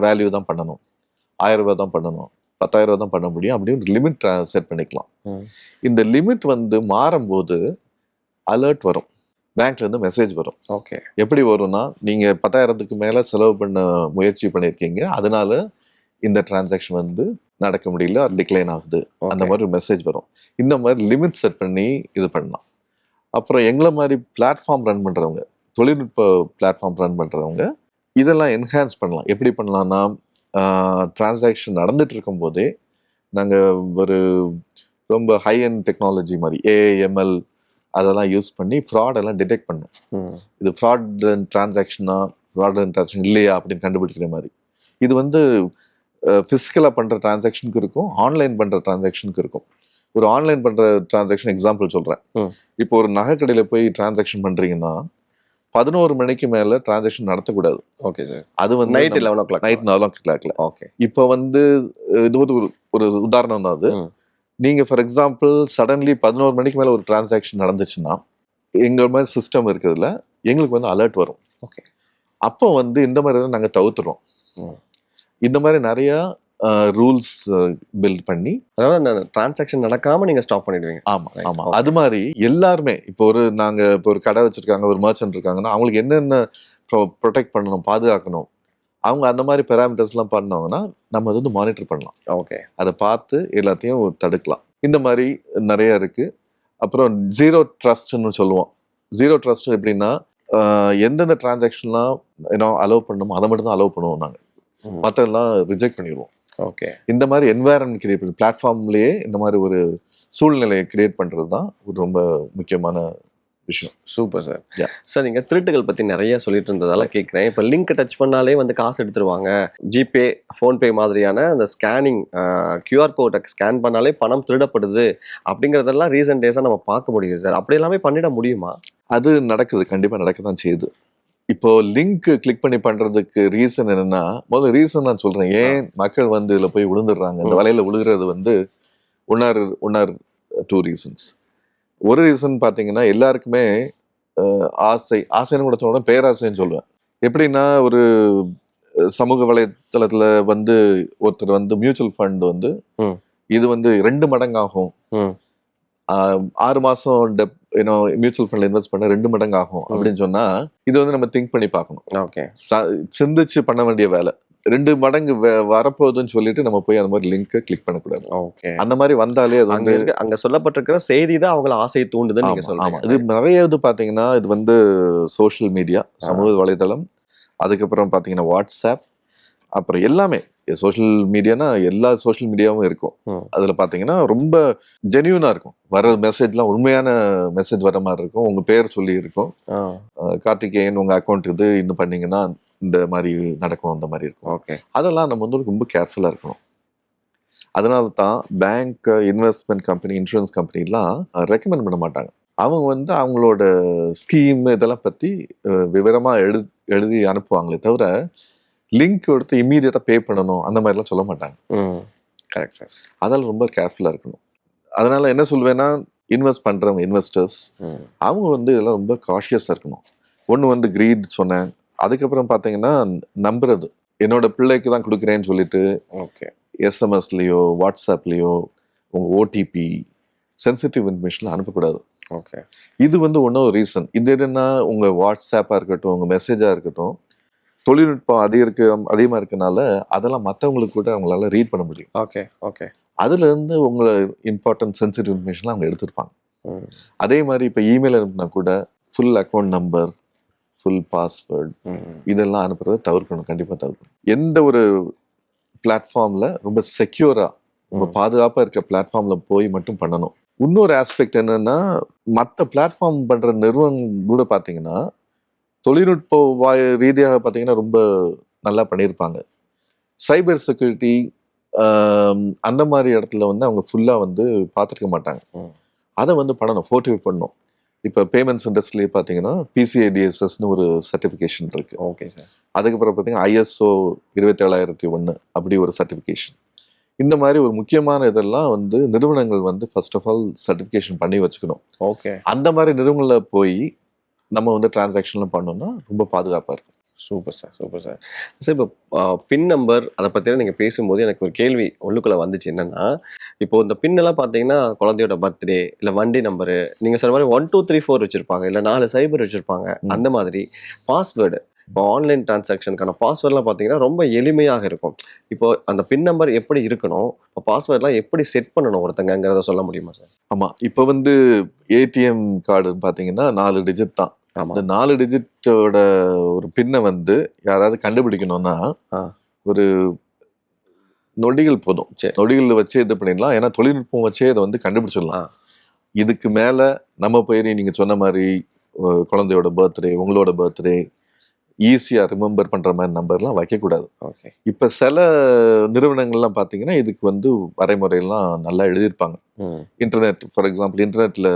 வேல்யூ தான் பண்ணணும். ஆயிரம் ரூபாய் தான் பண்ணணும். பத்தாயிரம் தான் பண்ண முடியும். அப்படின்னு லிமிட் செட் பண்ணிக்கலாம். இந்த லிமிட் வந்து மாறும்போது அலர்ட் வரும். பேங்க்ல இருந்து மெசேஜ் வரும். ஓகே. எப்படி வரும்னா நீங்க பத்தாயிரத்துக்கு மேல செலவு பண்ண முயற்சி பண்ணிருக்கீங்க. அதனால இந்த டிரான்சாக்ஷன் வந்து நடக்க முடியல டிக்ளைன் ஆகுது. அந்த மாதிரி மெசேஜ் வரும். இந்த மாதிரி லிமிட் செட் பண்ணி இது பண்ணலாம். அப்புறம் எங்களை மாதிரி பிளாட்ஃபார்ம் ரன் பண்றவங்க தொழில்நுட்ப பிளாட்ஃபார்ம் ரன் பண்றவங்க இதெல்லாம் என்ஹான்ஸ் பண்ணலாம். எப்படி பண்ணலாம்னா டிரான்சாக்ஷன் நடந்துட்டு இருக்கும் போதே நாங்க ஒரு ரொம்ப ஹை அண்ட் டெக்னாலஜி மாதிரி ஏஎம்எல் அதெல்லாம் யூஸ் பண்ணி ஃப்ராட் எல்லாம் டிடெக்ட் பண்ணோம். இது ஃப்ராட் டிரான்சாக்ஷனா ஃப்ராட் டிரான்சாக்ஷன் இல்லையா அப்படின்னு கண்டுபிடிக்கிற மாதிரி. இது வந்து ஃபிசிக்கலாக பண்ணுற டிரான்சாக்ஷனுக்கு இருக்கும் ஆன்லைன் பண்ணுற டிரான்சாக்ஷனுக்கு இருக்கும். ஒரு ஆன்லைன் பண்ணுற டிரான்சாக்ஷன் எக்ஸாம்பிள் சொல்கிறேன். இப்போ ஒரு நகை கடையில் போய் டிரான்சாக்ஷன் பண்ணுறீங்கன்னா பதினோரு மணிக்கு மேலே டிரான்சாக்ஷன் நடத்தக்கூடாது. ஓகே சார் அது வந்து night eleven o'clock night நாலும் கிளாக்ல ஓகே இப்போ வந்து இது ஒரு ஒரு உதாரணம் தான் அது. நீங்க ஃபார் எக்ஸாம்பிள் சடன்லி பதினோரு மணிக்கு மேல ஒரு டிரான்சாக்ஷன் நடந்துச்சுன்னா எங்க மாதிரி சிஸ்டம் இருக்குதுல எங்களுக்கு வந்து அலர்ட் வரும். ஓகே அப்போ வந்து இந்த மாதிரி தான் நாங்க தவிர்த்துறோம். இந்த மாதிரி நிறைய ரூல்ஸ் பில்ட் பண்ணி அதாவது அந்த டிரான்சாக்ஷன் நடக்காம நீங்க ஸ்டாப் பண்ணிடுவீங்க. ஆமா ஆமா. அது மாதிரி எல்லாருமே இப்போ ஒரு நாங்க இப்போ ஒரு கடை வச்சிருக்காங்க ஒரு மர்ச்சன்ட் இருக்காங்கன்னா அவங்களுக்கு என்னென்ன ப்ரொடெக்ட் பண்ணணும் பாதுகாக்கணும் அவங்க அந்த மாதிரி பெராமீட்டர்ஸ்லாம் பண்ணாங்கன்னா நம்ம அது வந்து மானிட்டர் பண்ணலாம். ஓகே அதை பார்த்து எல்லாத்தையும் தடுக்கலாம். இந்த மாதிரி நிறைய இருக்கு. அப்புறம் ஜீரோ ட்ரஸ்ட்னு சொல்லுவோம். ஜீரோ ட்ரஸ்ட் எப்படின்னா எந்தெந்த டிரான்சாக்ஷன்லாம் ஏன்னோ அலோவ் பண்ணணுமோ அதை மட்டும் தான் அலோவ் பண்ணுவோம் நாங்கள் மற்றெல்லாம் ரிஜெக்ட் பண்ணிடுவோம். ஓகே இந்த மாதிரி என்வாயரன்மெண்ட் கிரியேட் பண்ணி பிளாட்ஃபார்ம்லேயே இந்த மாதிரி ஒரு சூழ்நிலையை கிரியேட் பண்ணுறது தான் ஒரு ரொம்ப முக்கியமான விஷயம். Super sir. சார் நீங்க திருட்டுகள் பத்தி நிறைய சொல்லிட்டு இருந்ததால கேட்குறேன் இப்போ லிங்க் டச் பண்ணாலே வந்து காசு எடுத்துருவாங்க. ஜிபே ஃபோன்பே மாதிரியான அந்த ஸ்கேனிங் கியூஆர் கோட்டை ஸ்கேன் பண்ணாலே பணம் திருடப்படுது அப்படிங்கிறதெல்லாம் ரீசன்ட் டேஸாக நம்ம பார்க்க முடியுது சார் அப்படி எல்லாமே பண்ணிட முடியுமா? அது நடக்குது. கண்டிப்பாக நடக்க தான் செய்யுது. இப்போ லிங்க் கிளிக் பண்ணி பண்றதுக்கு ரீசன் என்னன்னா முதல்ல ரீசன் நான் சொல்றேன். ஏன் மக்கள் வந்து இதுல போய் விழுந்துடுறாங்க? இந்த. வலையில விழுகிறது வந்து one or one or two reasons ஒரு ரீசன் பாத்தீங்கன்னா எல்லாருக்குமே ஆசை ஆசைன்னு கூட சொல்லுவேன் பேராசைன்னு சொல்லுவேன். எப்படின்னா ஒரு சமூக வலைத்தளத்துல வந்து ஒருத்தர் வந்து மியூச்சுவல் ஃபண்ட் வந்து. இது வந்து ரெண்டு மடங்காகும். ஆறு மாசம் டெப் ஏன்னோ மியூச்சுவல் ஃபண்ட்ல இன்வெஸ்ட் பண்ண ரெண்டு மடங்கு ஆகும் அப்படின்னு சொன்னா இது வந்து நம்ம திங்க் பண்ணி பார்க்கணும். ஓகே. சிந்திச்சு பண்ண வேண்டிய வேலை. ரெண்டு மடங்கு வரப்போகுதுன்னு சொல்லிட்டு நம்ம போய் அந்த மாதிரி லிங்க் கிளிக் பண்ணக்கூடாது. ஓகே. அந்த மாதிரி வந்தாலே அது அங்க வந்து அங்க சொல்லப்பட்டிருக்கிற செய்தி தான் அவங்கள ஆசையை தூண்டுதுன்னு நீங்க ஆமா, ஆமா. சொல்றீங்க இது நிறைய இது பாத்தீங்கன்னா இது வந்து சோஷியல் மீடியா சமூக வலைதளம் அதுக்கப்புறம் பாத்தீங்கன்னா வாட்ஸ்அப் அப்புறம் எல்லாமே. சோஷியல் மீடியானா எல்லா சோஷியல் மீடியாவும் இருக்கும். அதுல பாத்தீங்கன்னா ரொம்ப ஜென்யூனா இருக்கும். வர மெசேஜ்லாம் உண்மையான மெசேஜ் வர மாதிரி இருக்கும். உங்க பேர் சொல்லி இருக்கும் கார்த்திகேயன் உங்க அக்கௌண்ட் இது இன்னும் பண்ணீங்கன்னா இந்த மாதிரி நடக்கும் அந்த மாதிரி இருக்கும். ஓகே. அதெல்லாம் நம்ம வந்து ரொம்ப கேர்ஃபுல்லா இருக்கணும். அதனால தான் பேங்க் இன்வெஸ்ட்மெண்ட் கம்பெனி இன்சூரன்ஸ் கம்பெனிலாம் ரெக்கமெண்ட் பண்ண மாட்டாங்க. அவங்க வந்து அவங்களோட ஸ்கீம் இதெல்லாம் பத்தி அஹ், விவரமா எழு எழுதி அனுப்புவாங்களே தவிர லிங்க் எடுத்து இம்மீடியட்டா பே பண்ணணும் அந்த மாதிரிலாம் சொல்ல மாட்டாங்க. கரெக்ட் சார் அதெல்லாம் ரொம்ப கேர்ஃபுல்லா இருக்கணும். அதனால என்ன சொல்வேன்னா இன்வெஸ்ட் பண்றவங்க இன்வெஸ்டர்ஸ் அவங்க வந்து இதெல்லாம் ரொம்ப காஷியஸாக இருக்கணும். ஒன்று வந்து கிரீட் சொன்னேன். அதுக்கப்புறம் பார்த்தீங்கன்னா நம்புறது. என்னோட பிள்ளைக்கு தான் கொடுக்குறேன்னு சொல்லிட்டு ஓகே எஸ்எம்எஸ்லேயோ வாட்ஸ்அப்லேயோ உங்கள் ஓடிபி சென்சிட்டிவ் இன்ஃபர்மேஷன்லாம் அனுப்பக்கூடாது. ஓகே இது வந்து ஒன்றும் ரீசன் இது என்னன்னா உங்கள் வாட்ஸ்அப்பாக இருக்கட்டும் உங்கள் மெசேஜாக இருக்கட்டும் தொழில்நுட்பம் அதிக அதிகமாக இருக்கனால அதெல்லாம் மற்றவங்களுக்கு கூட அவங்களால ரீட் பண்ண முடியும். Okay okay. அதுலேருந்து உங்களை இம்பார்ட்டன்ட் சென்சிட்டிவ் இன்ஃபர்மேஷன்லாம் அவங்க எடுத்திருப்பாங்க. அதே மாதிரி இப்போ இமெயில் அனுப்புனா கூட full account number full password இதெல்லாம் அனுப்புறதை தவிர்க்கணும் கண்டிப்பாக தவிர்க்கணும். எந்த ஒரு பிளாட்ஃபார்மில் ரொம்ப செக்யூராக ரொம்ப. பாதுகாப்பாக இருக்க பிளாட்ஃபார்மில் போய் மட்டும் பண்ணணும். இன்னொரு ஆஸ்பெக்ட் என்னன்னா மற்ற பிளாட்ஃபார்ம் பண்ணுற நிறுவனம் கூட பார்த்தீங்கன்னா தொழில்நுட்ப வாய் ரீதியாக பார்த்தீங்கன்னா ரொம்ப நல்லா பண்ணியிருப்பாங்க. சைபர் செக்யூரிட்டி அந்த மாதிரி இடத்துல வந்து அவங்க ஃபுல்லாக வந்து பார்த்துருக்க மாட்டாங்க. அதை வந்து பண்ணணும் ஃபோர்ட்டிஃபை பண்ணணும். இப்போ பேமெண்ட்ஸ் இண்டஸ்ட்ரியிலே பார்த்தீங்கன்னா பிசிஐடிஎஸ்எஸ்னு ஒரு சர்டிஃபிகேஷன் இருக்கு. Okay sir. அதுக்கப்புறம் பார்த்தீங்கன்னா ஐஎஸ்ஓ இருபத்தேழாயிரத்தி ஒன்று அப்படி ஒரு சர்டிஃபிகேஷன் இந்த மாதிரி ஒரு முக்கியமான இதெல்லாம் வந்து நிறுவனங்கள் வந்து ஃபர்ஸ்ட் ஆஃப் ஆல் சர்டிஃபிகேஷன் பண்ணி வச்சுக்கணும். ஓகே. அந்த மாதிரி நிறுவனங்களில் போய் நம்ம வந்து டிரான்சாக்ஷன்லாம் பண்ணோம்னா ரொம்ப பாதுகாப்பாக இருக்கும். Super sir super sir sir இப்போ பின் நம்பர் அதை பற்றிலாம் நீங்கள் பேசும்போது எனக்கு ஒரு கேள்வி உள்ளுக்குள்ளே வந்துச்சு. என்னன்னா இப்போ இந்த பின் எல்லாம் பார்த்தீங்கன்னா குழந்தையோட பர்த்டே இல்லை வண்டி நம்பரு நீங்கள் சொன்ன மாதிரி ஒன் டூ த்ரீ ஃபோர் வச்சுருப்பாங்க. இல்லை நாலு சைபர் வச்சுருப்பாங்க. அந்த மாதிரி பாஸ்வேர்டு இப்போ ஆன்லைன் டிரான்சாக்ஷனுக்கான பாஸ்வேர்ட்லாம் பார்த்தீங்கன்னா ரொம்ப எளிமையாக இருக்கும். இப்போ அந்த பின் நம்பர் எப்படி இருக்கணும்? இப்போ பாஸ்வேர்ட்லாம் எப்படி செட் பண்ணணும் ஒருத்தங்கங்கிறத சொல்ல முடியுமா சார் ஆமாம் இப்போ வந்து ஏடிஎம் கார்டு பார்த்தீங்கன்னா நாலு டிஜிட் தான். இந்த நாலு டிஜிட்டோட ஒரு பின்னை வந்து யாராவது கண்டுபிடிக்கணும்னா. ஒரு நொடிகள் போதும். சரி. நொடிகள் வச்சே இது பண்ணிடலாம். ஏன்னா தொழில்நுட்பம் வச்சே இதை வந்து கண்டுபிடிச்சிடலாம். இதுக்கு மேல நம்ம போய் நீங்க சொன்ன மாதிரி குழந்தையோட பர்த்டே உங்களோட பர்த்டே ஈஸியா ரிமெம்பர் பண்ற மாதிரி நம்பர்லாம் வைக்கக்கூடாது. ஓகே இப்ப சில நிறுவனங்கள்லாம் பாத்தீங்கன்னா இதுக்கு வந்து வரைமுறையெல்லாம் நல்லா எழுதியிருப்பாங்க. இன்டர்நெட் ஃபார் எக்ஸாம்பிள் இன்டர்நெட்ல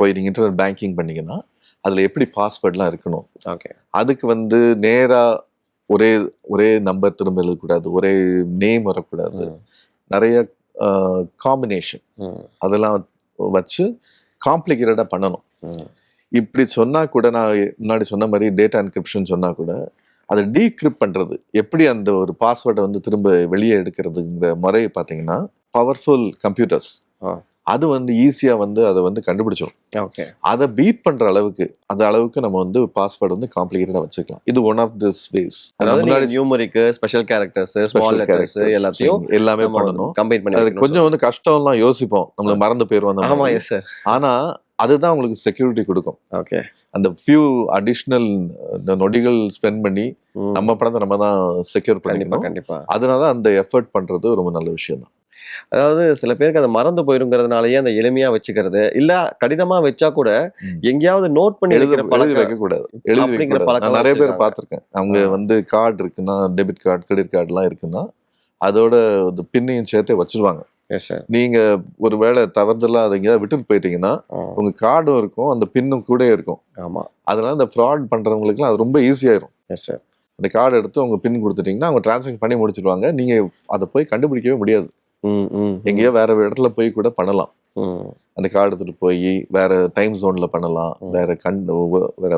போய் நீங்க இன்டர்நெட் பேங்கிங் பண்ணீங்கன்னா அதுல எப்படி பாஸ்வேர்ட்லாம் இருக்கணும்? ஓகே அதுக்கு வந்து நேரா ஒரே ஒரே நம்பர் திரும்ப எழுதக்கூடாது ஒரே நேம் வரக்கூடாது. நிறைய காம்பினேஷன் அதெல்லாம் வச்சு காம்ப்ளிகேட்டடாக பண்ணணும். இப்படி சொன்னா கூட நான் முன்னாடி சொன்ன மாதிரி டேட்டா என்கிரிப்ஷன் சொன்னா கூட அதை டீக்ரிப்ட் பண்றது எப்படி அந்த ஒரு பாஸ்வேர்டை வந்து திரும்ப வெளியே எடுக்கிறதுங்கிற முறை பார்த்தீங்கன்னா பவர்ஃபுல் கம்ப்யூட்டர்ஸ். அது வந்து ஈஸியா வந்து அதை வந்து கண்டுபிடிச்சிடும் ஓகே. அதை பீட் பண்ற அளவுக்கு அந்த அளவுக்கு நம்ம வந்து பாஸ்வேர்டு வந்து காம்ப்ளிகேட்டடா வச்சுக்கலாம். இது ஒன் ஆஃப் திஸ் வேஸ் அதாவது நீங்க numeric special characters small letters எல்லாத்தையும் எல்லாமே பண்ணணும். கம்பைன் பண்ணி கொஞ்சம் வந்து கஷ்டம்லாம் யோசிப்போம். நம்மளுக்கு மறந்து போயிருவோம் அந்த ஆமா மாதிரி. எஸ் சார் ஆனா அதுதான் உங்களுக்கு செக்யூரிட்டி கொடுக்கும். ஓகே அந்த ஃபியூ அடிஷ்னல் இந்த நொடிகள் ஸ்பெண்ட் பண்ணி நம்ம படத்தை நம்ம தான் செக்யூர் பண்ணிக்கணும். கண்டிப்பா. அதனால அந்த எஃபர்ட் பண்றது ரொம்ப நல்ல விஷயம் தான். அதாவது சில பேருக்கு அதை மறந்து போயிருங்கிறதுனாலயே அந்த எளிமையா வச்சுக்கிறது. இல்ல கடினமா வச்சா கூட. எங்கேயாவது நோட் பண்ணி எழுத வைக்கிற எழுதி பழக்கம் வைக்க கூடாது அப்படிங்கிற பழக்கம் நிறைய பேர். பார்த்திருக்கேன். அவங்க. வந்து கார்டு இருக்குன்னா டெபிட் கார்டு கிரெடிட் கார்டுலாம் இருக்குன்னா அதோட பின்னையும் சேர்த்தே வச்சிருவாங்க. எஸ் சார் நீங்க ஒருவேளை தவறுதலா அதை எங்கேயாவது விட்டுட்டு போயிட்டீங்கன்னா உங்க கார்டும் இருக்கும் அந்த பின்னும் கூட இருக்கும். ஆமா. அதனால இந்த ஃப்ராட் பண்றவங்களுக்குலாம் அது ரொம்ப ஈஸியாயிரும் எஸ் சார் அந்த கார்டு எடுத்து உங்க பின் கொடுத்துட்டீங்கன்னா அவங்க டிரான்சாக்ஷன் பண்ணி முடிச்சிருவாங்க. நீங்க அதை போய் கண்டுபிடிக்கவே முடியாது. எங்கேயோ வேற இடத்துல போய் கூட பண்ணலாம். அந்த கார்டு எடுத்துட்டு போய் வேற டைம் ஜோன்ல பண்ணலாம். வேற கண் வேற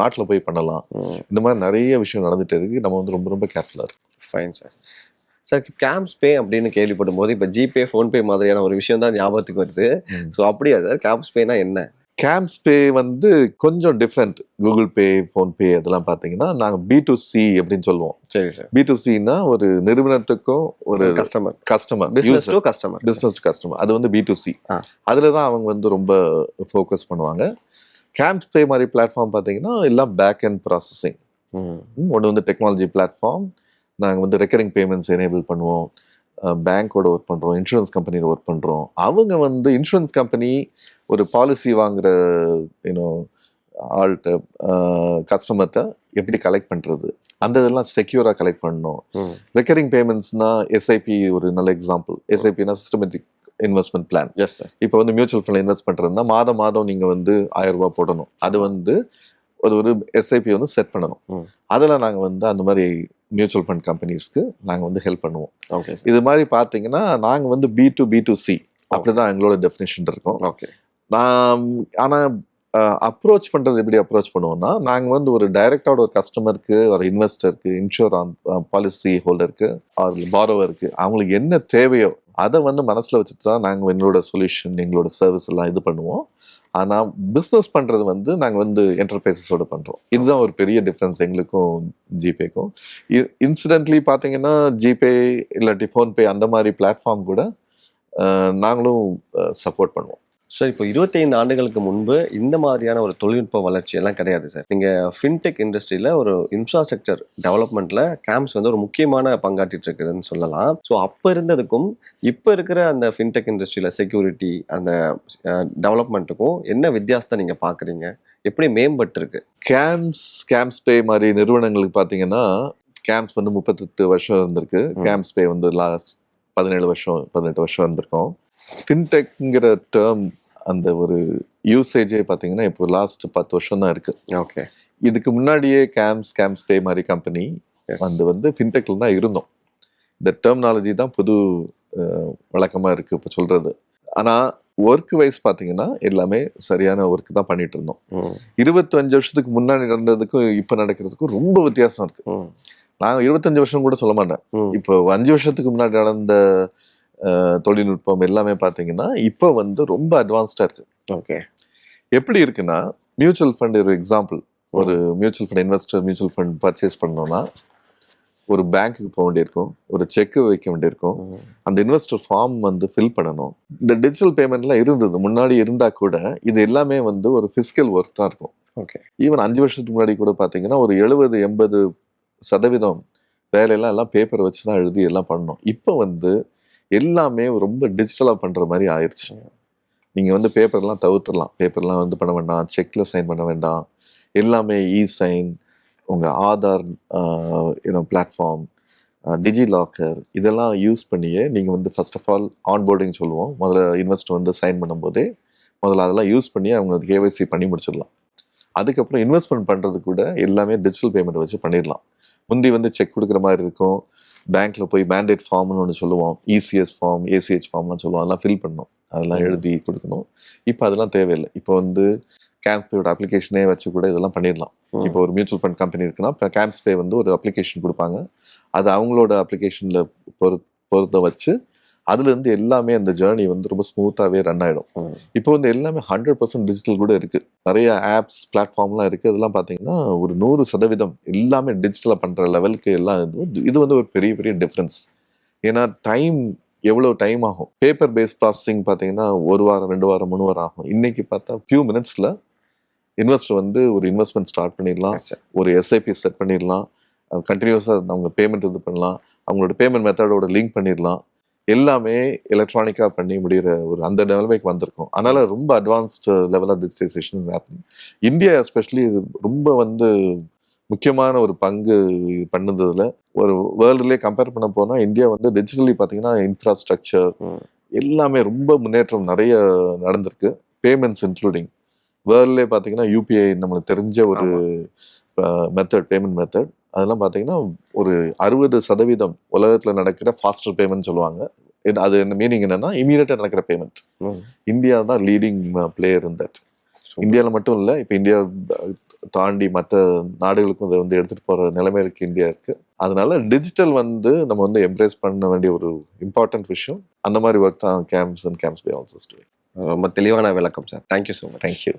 நாட்டுல போய் பண்ணலாம். இந்த மாதிரி நிறைய விஷயம் நடந்துட்டு இருக்கு. நம்ம வந்து ரொம்ப ரொம்ப கேர்ஃபுல்லா இருக்கும். Fine sir sir CAMS pay அப்படின்னு கேள்விப்படும் போது இப்போ ஜிபே ஃபோன்பே மாதிரியான ஒரு விஷயம் தான் ஞாபகத்துக்கு வருது. ஸோ அப்படியா சார்? கேம்ஸ் பேனா என்ன? கேம்ஸ் பே வந்து கொஞ்சம் டிஃப்ரெண்ட் கூகுள் பே ஃபோன்பே அதெல்லாம் பார்த்தீங்கன்னா நாங்கள் பி டு சி அப்படின்னு சொல்லுவோம். சரி சார். பி டு சின்னா ஒரு நிறுவனத்துக்கும் ஒரு customer customer business to customer business to customer அது வந்து பி டு சி. அதில் தான் அவங்க வந்து ரொம்ப ஃபோக்கஸ் பண்ணுவாங்க. கேம்ஸ் பே மாதிரி பிளாட்ஃபார்ம் பார்த்தீங்கன்னா எல்லாம் பேக் அண்ட் ப்ராசஸிங் ஒன்று வந்து டெக்னாலஜி பிளாட்ஃபார்ம் நாங்கள் வந்து ரெக்கரிங் பேமெண்ட்ஸ் எனேபிள் பண்ணுவோம். பேங்க்கோட ஒர்க் பண்ணுறோம் இன்சூரன்ஸ் கம்பெனியில் ஒர்க் பண்ணுறோம் அவங்க வந்து இன்சூரன்ஸ் கம்பெனி ஒரு பாலிசி வாங்குற யூனோ ஆள்கிட்ட கஸ்டமர்கிட்ட எப்படி கலெக்ட் பண்ணுறது அந்த இதெல்லாம் செக்யூராக கலெக்ட் பண்ணணும். ரெக்கரிங் பேமெண்ட்ஸ்னா எஸ்ஐபி ஒரு நல்ல example எஸ்ஐபினா systematic investment plan yes sir இப்போ வந்து மியூச்சுவல் ஃபண்டில் இன்வெஸ்ட் பண்ணுறதுனா மாதம் மாதம் நீங்கள் வந்து ஆயிரம் போடணும். அது வந்து ஒரு ஒரு எஸ்ஐபி வந்து செட் பண்ணணும். அதில் நாங்கள் வந்து அந்த மாதிரி மியூச்சுவல் ஃபண்ட் கம்பெனிஸ்க்கு நாங்கள் வந்து ஹெல்ப் பண்ணுவோம். ஓகே இது மாதிரி பார்த்தீங்கன்னா நாங்கள் வந்து B to B to C அப்படி தான் எங்களோட டெஃபினேஷன் இருக்கும். ஓகே நான் ஆனால் அப்ரோச் பண்ணுறது எப்படி அப்ரோச் பண்ணுவோம்னா நாங்கள் வந்து ஒரு டைரெக்டாக ஒரு கஸ்டமருக்கு ஒரு இன்வெஸ்டருக்கு இன்சூரன்ஸ் பாலிசி ஹோல்டருக்கு அவர் பாரோவருக்கு அவங்களுக்கு என்ன தேவையோ அதை வந்து மனசில் வச்சுட்டு தான் நாங்கள் எங்களோட சொல்யூஷன் எங்களோட சர்வீஸ் எல்லாம் இது பண்ணுவோம். ஆனால் பிஸ்னஸ் பண்ணுறது வந்து நாங்கள் வந்து என்டர்பிரைசஸோடு பண்ணுறோம் இதுதான் ஒரு பெரிய டிஃப்ரென்ஸ் எங்களுக்கும் ஜிபேக்கும். இன்சிடென்ட்லி பார்த்தீங்கன்னா ஜிபே இல்லாட்டி ஃபோன்பே அந்த மாதிரி பிளாட்ஃபார்ம் கூட நாங்களும் சப்போர்ட் பண்ணுவோம். சார் இப்போ 25 ஆண்டுகளுக்கு முன்பு இந்த மாதிரியான ஒரு தொழில்நுட்ப வளர்ச்சி எல்லாம் கிடையாது சார் நீங்க ஃபின்டெக் இண்டஸ்ட்ரியில ஒரு இன்ஃப்ராஸ்ட்ரக்சர் டெவலப்மெண்ட்ல கேம்ப்ஸ் வந்து ஒரு முக்கியமான பங்காற்றிட்டு இருக்குதுன்னு சொல்லலாம். ஸோ அப்போ இருந்ததுக்கும் இப்போ இருக்கிற அந்த ஃபின்டெக் இண்டஸ்ட்ரியில செக்யூரிட்டி அந்த டெவலப்மெண்ட்டுக்கும் என்ன வித்தியாசத்தை நீங்க பாக்குறீங்க? எப்படி மேம்பட்டு இருக்கு கேம்ஸ் கேம்ஸ் பே மாதிரி நிறுவனங்களுக்கு பார்த்தீங்கன்னா கேம்ப்ஸ் வந்து முப்பத்தெட்டு வருஷம் இருந்திருக்கு. ம். கேம்ஸ் பே வந்து லாஸ்ட் பதினேழு வருஷம் பதினெட்டு வருஷம் இருந்திருக்கும். ஃபின்டெக்ங்கிற டேர்ம் அந்த ஒரு யூசேஜே பார்த்தீங்கன்னா இப்போ லாஸ்ட் பத்து வருஷம் தான் இருக்கு. ஓகே இதுக்கு முன்னாடியே கேம்ஸ் கேம்ஸ் பே மாதிரி கம்பெனி வந்து வந்து ஃபின்டெக்ல தான் இருந்தோம். இந்த டெர்மினாலஜி தான் புது அஹ், வழக்கமா இருக்கு இப்போ சொல்றது. ஆனா ஒர்க் வைஸ் பார்த்தீங்கன்னா எல்லாமே சரியான ஒர்க் தான் பண்ணிட்டு இருந்தோம். இருபத்தஞ்சு வருஷத்துக்கு முன்னாடி நடந்ததுக்கும் இப்போ நடக்கிறதுக்கும் ரொம்ப வித்தியாசம் இருக்கு. நான் இருபத்தஞ்சு வருஷம் கூட சொல்ல மாட்டேன். இப்போ அஞ்சு வருஷத்துக்கு முன்னாடி நடந்த தொழில்நுட்பம் எல்லாமே பார்த்தீங்கன்னா இப்போ வந்து ரொம்ப அட்வான்ஸ்டா இருக்கு. ஓகே. எப்படி இருக்குன்னா மியூச்சுவல் ஃபண்ட் ஒரு எக்ஸாம்பிள் ஒரு mutual fund investor mutual fund purchase பண்ணோம்னா ஒரு பேங்க்குக்கு போக வேண்டியிருக்கும் ஒரு செக்கு வைக்க வேண்டியிருக்கும். அந்த இன்வெஸ்டர் ஃபார்ம் வந்து ஃபில் பண்ணணும். இந்த டிஜிட்டல் பேமெண்ட்லாம் இருந்தது முன்னாடி இருந்தா கூட இது எல்லாமே வந்து ஒரு ஃபிசிக்கல் ஒர்க் தான் இருக்கும். ஓகே. ஈவன் அஞ்சு வருஷத்துக்கு முன்னாடி கூட பார்த்தீங்கன்னா ஒரு எழுபது எண்பது சதவீதம் வேலையெல்லாம் எல்லாம் பேப்பர் வச்சு தான் எழுதி எல்லாம் பண்ணோம் இப்போ வந்து எல்லாமே ரொம்ப டிஜிட்டலாக பண்ணுற மாதிரி ஆயிடுச்சு நீங்கள் வந்து பேப்பர்லாம் தவிர்த்துடலாம். பேப்பர்லாம் வந்து பண்ண வேண்டாம். செக்கில் சைன் பண்ண வேண்டாம். எல்லாமே இ சைன் உங்கள் Aadhaar you know platform DigiLocker இதெல்லாம் யூஸ் பண்ணியே நீங்கள் வந்து ஃபர்ஸ்ட் ஆஃப் ஆல் ஆன்போர்டிங் சொல்லுவோம். முதல்ல இன்வெஸ்ட் வந்து சைன் பண்ணும்போதே முதல்ல அதெல்லாம் யூஸ் பண்ணி அவங்க கேவைசி பண்ணி முடிச்சிடலாம். அதுக்கப்புறம் இன்வெஸ்ட்மெண்ட் பண்ணுறது கூட எல்லாமே டிஜிட்டல் பேமெண்ட் வச்சு பண்ணிடலாம். முந்தி வந்து செக் கொடுக்குற மாதிரி இருக்கும். பேங்க்ல போய் மேண்டேட் ஃபார்ம்னு ஒன்று சொல்லுவோம். இசிஎஸ் ஃபார்ம் ஏசிஹெச் ஃபார்ம்லாம் சொல்லுவோம். அதெல்லாம் ஃபில் பண்ணணும். அதெல்லாம். எழுதி கொடுக்கணும். இப்போ அதெல்லாம் தேவையில்லை. இப்போ வந்து கேம்ப்ஸோட அப்ளிகேஷனே வச்சு கூட இதெல்லாம் பண்ணிடலாம். இப்போ ஒரு மியூச்சுவல் ஃபண்ட் கம்பெனி இருக்குன்னா இப்போ கேம்ப்ஸ் பே வந்து ஒரு அப்ளிகேஷன் கொடுப்பாங்க. அது அவங்களோட அப்ளிகேஷனில் பொறு பொறுத்த வச்சு அதுலேருந்து எல்லாமே அந்த ஜேர்னி வந்து ரொம்ப ஸ்மூத்தாகவே ரன் ஆகிடும் இப்போ வந்து எல்லாமே ஹண்ட்ரட் பர்சன்ட் டிஜிட்டல் கூட இருக்கு. நிறைய ஆப்ஸ் பிளாட்ஃபார்ம்லாம் இருக்கு. அதெல்லாம் பார்த்தீங்கன்னா ஒரு நூறு சதவீதம் எல்லாமே டிஜிட்டலாக பண்ற லெவலுக்கு எல்லாம் இது வந்து ஒரு பெரிய பெரிய டிஃப்ரென்ஸ் ஏன்னா டைம் எவ்வளோ டைம் ஆகும்? பேப்பர் பேஸ் ப்ராசஸிங் பார்த்தீங்கன்னா ஒரு வாரம் ரெண்டு வாரம் மூணு வாரம் ஆகும். இன்னைக்கு பார்த்தா ஃபியூ மினிட்ஸில் இன்வெஸ்டர் வந்து ஒரு இன்வெஸ்ட்மெண்ட் ஸ்டார்ட் பண்ணிடலாம். ஒரு எஸ்ஐபி செட் பண்ணிடலாம். கண்டினியூஸாக அவங்க பேமெண்ட் இது பண்ணலாம். அவங்களோட பேமெண்ட் மெத்தடோட லிங்க் பண்ணிடலாம். எல்லாமே எலக்ட்ரானிக்காக பண்ணி முடிகிற ஒரு அந்த நிலைமைக்கு வந்திருக்கும். அதனால ரொம்ப advanced level of digitisation happening India especially இது ரொம்ப வந்து முக்கியமான ஒரு பங்கு பண்ணுறதுல ஒரு வேர்ல்டுலேயே கம்பேர் பண்ண போனால் இந்தியா வந்து டிஜிட்டலி பார்த்தீங்கன்னா இன்ஃப்ராஸ்ட்ரக்சர். எல்லாமே ரொம்ப முன்னேற்றம் நிறைய நடந்திருக்கு. பேமெண்ட்ஸ் இன்க்ளூடிங் வேர்ல்ட்லேயே பார்த்தீங்கன்னா யூபிஐ நம்மளுக்கு தெரிஞ்ச ஒரு மெத்தட் பேமெண்ட் மெத்தட் அதெல்லாம் பார்த்தீங்கன்னா ஒரு அறுபது சதவீதம் உலகத்தில் நடக்கிற ஃபாஸ்டர் பேமெண்ட் சொல்லுவாங்க. அது என்ன மீனிங் என்னன்னா இமீடியட்டாக நடக்கிற பேமெண்ட் இந்தியா தான் லீடிங் பிளேயர் in that. இந்தியாவில் மட்டும் இல்லை இப்போ இந்தியா தாண்டி மற்ற நாடுகளுக்கும் இதை வந்து எடுத்துகிட்டு போகிற நிலைமைக்கு இந்தியா இருக்கு. அதனால டிஜிட்டல் வந்து நம்ம வந்து எம்ப்ரேஸ் பண்ண வேண்டிய ஒரு இம்பார்ட்டன்ட் விஷயம். அந்த மாதிரி ஒர்க் தான் CAMS and CAMS pay also ரொம்ப தெளிவான விளக்கம் sir thank you so much thank you